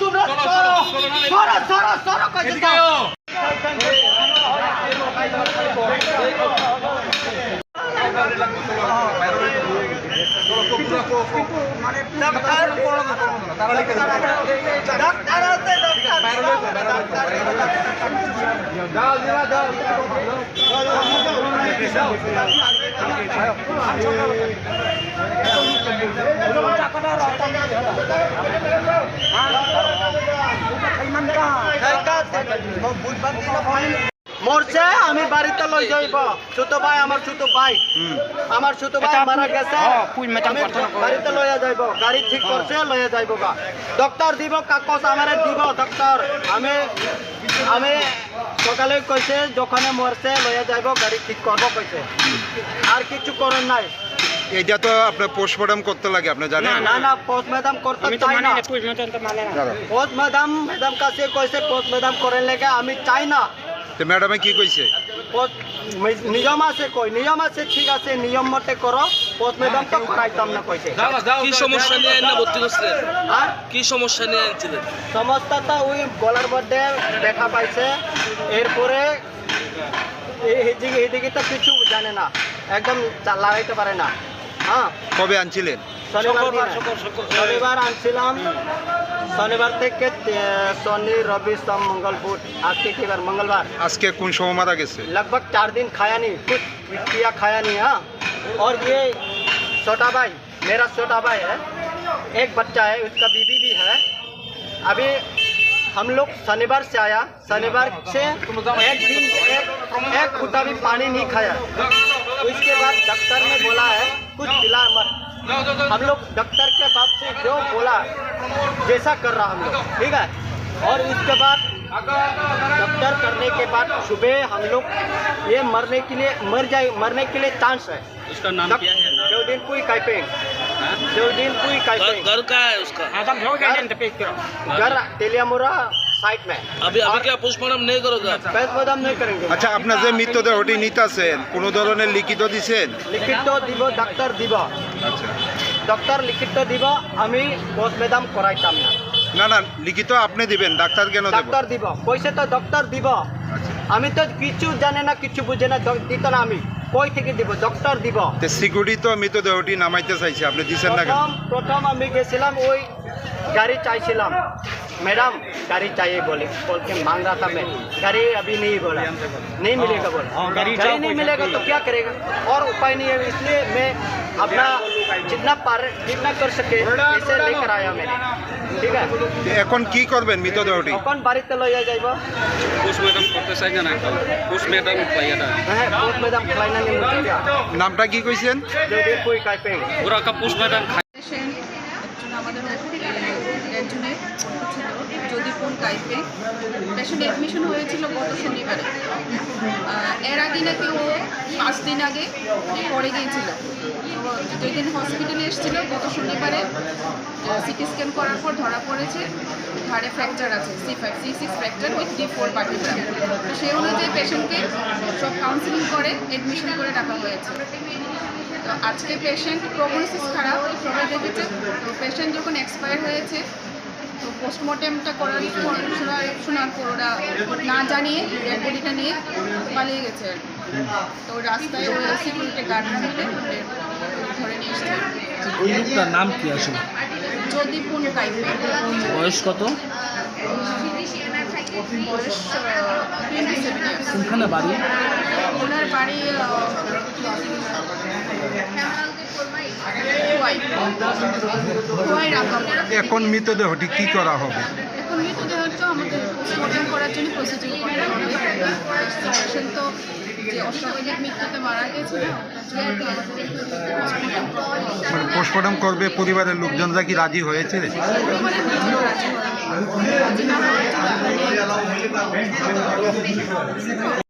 তোমরা। সরো সরো সরো সরো কাছে যাও। ডাক্তার আছে ডাক্তার মরছে আমি বাড়িতে লই যাইব। ছোট ভাই আমার ছোট ভাই। আমার ছোট ভাই মারা গেছে। আমি বাড়িতে লইয়া যাইব। গাড়ি ঠিক করছে লইয়া যাইব গা। ডক্টর দিব কাগজ আমারে দিব ডক্টর। আমি আমি সকালে কইছে যখন মরছে লইয়া যাইব গাড়ি ঠিক করব কইছে। আর কিছু করেন নাই। এটা তো আপনার পোস্টমর্টম করতে লাগে আপনি জানেন? না না পোস্ট ম্যাডাম করতে চাই না। দাঁড়াও। পোস্ট ম্যাডাম ম্যাডাম কাছে কইছে পোস্ট ম্যাডাম করেন লেগে আমি চাই না। তো ম্যাডামে কি কইছে? নিয়ম আছে কই নিয়ম আছে ঠিক আছে নিয়ম মতে করো পোস্ট ম্যাডাম তো করাইতাম না কইছে। কি সমস্যা নিয়ে এনে ভর্তি করছিলেন আর কি সমস্যা নিয়ে আনছিলেন সমস্যাটা ওই গলার মধ্যে ব্যথা পাইছে। এরপরে এইদিকে তো কিছু জানে না। একদম লাগাইতে পারে না। হ্যাঁ কবে আনছিলেন শনিবার দিনে। শনিবার আনছিলাম শনিবার থেকে তে- শনি রবি সোম मंगल बुध আজকে কি বার मंगलवार আজকে কোন সময় মারা গেছে लगभग चार दिन खाया नहीं कुछ किया खाया नहीं हाँ और ये छोटा भाई मेरा छोटा भाई है एक बच्चा है उसका बीबी भी है अभी हम लोग शनिवार से आया शनिवार से एक दिन एक एक फुटा भी पानी नहीं खाया उसके बाद डॉक्टर ने बोला है कुछ पिला मत। हम लोग डॉक्टर के बाप से जो बोला जैसा कर रहा हम लोग ठीक है? और उसके बाद डॉक्टर करने के बाद सुबह हम लोग ये मरने के लिए मर जाए मरने के लिए चांस है। उसका नाम क्या है? नाम? जो दिन कोई काइपेंग। जो दिन कोई काइपेंग घर का है उसका घर तेलियामुरा साइड में अभी अभी क्या पोस्टमार्टम नहीं करोगे आप पैस बदाम नहीं करेंगे আচ্ছা আপনার যে মৃতদেহটি নিতেছেন কোনো ধরনের লিখিত দিছেন লিখিত তো দিব ডাক্তার দিব আচ্ছা ডক্টর লিখিত দিব আমি পোস্ট মেদাম করাইতাম না না না লিখিত আপনি দিবেন ডাক্তার কেন দেব ডাক্তার দিব পয়সা তো ডক্টর দিব আচ্ছা আমি তো কিছু জানে না কিছু বুঝে না ড- দিত না আমি কই থেকে দিব ডক্টর দিব তো সিকিউরিটি তো মৃতদেহটি নামাইতে চাইছে আপনি দিছেন না কেন প্রথম প্রথম আমি গেছিলাম ওই গাড়ি চাইছিলাম मैडम गाड़ी चाहिए बोले बोल के मांग रहा था मैं गाड़ी अभी नहीं बोला नहीं मिलेगा बोला गाड़ी नहीं मिलेगा तो क्या करेगा और उपाय नहीं है इसलिए मैं अपना जितना पार जितना कर सके ऐसे लेकर आया मैंने ठीक है তো এখন কি করবেন মৃতদেহটি কখন বাড়িতে লইয়া যাইব পোস্টমার্টম করতে চাই না পোস্টমার্টম পাইয়াটা হ্যাঁ বহুত ম্যাডাম খাইনা নিয়ে মুখিয়া নামটা কি কইছেন যদি কই কাইপেং ওরা কা পোস্টমার্টম পেশেন্ট কাইপে পেশেন্ট অ্যাডমিশন হয়েছিল গত শনিবারে। এর আগে নাকি ও পাঁচ দিন আগে পড়ে গিয়েছিল। তো যেদিন হসপিটালে এসেছিল গত শনিবারে। সিটি স্ক্যান করার পর ধরা পড়েছে। ঘাড়ে ফ্র্যাকচার আছে C five C six fracture with D four পার্টিগ্রাম তো সেই অনুযায়ী পেশেন্টকে সব কাউন্সিলিং করে অ্যাডমিশন করে রাখা হয়েছে। তো আজকে পেশেন্ট প্রগনোসিস খারাপ সবাই দেখেছে তো পেশেন্ট যখন এক্সপায়ার হয়েছে তো পোস্টমর্টেমটা করার শোনার পর ওরা না জানিয়ে ডেড বডিটা নিয়ে পালিয়ে গেছে আর তো রাস্তায় ওই সিকিউরিটি গার্ডরা মিলে ধরে নিয়ে এসছে। ওই লোকটার নাম কি আসলে? যদি পুন কাইপে বয়স কত? বয়স টোয়েন্টি সেভেন কোনখানে বাড়ি? ওনার বাড়ি এখন মৃতদেহটি কি করা হবে? এখন মৃতদেহ আমাদের পোস্টমর্টম করার জন্য প্রসিডিউর হবে। তো যে অস্বাভাবিক মৃত্যুতে মারা। মানে পোস্টমর্টম করবে পরিবারের লোকজনরা কি রাজি হয়েছে? রাজি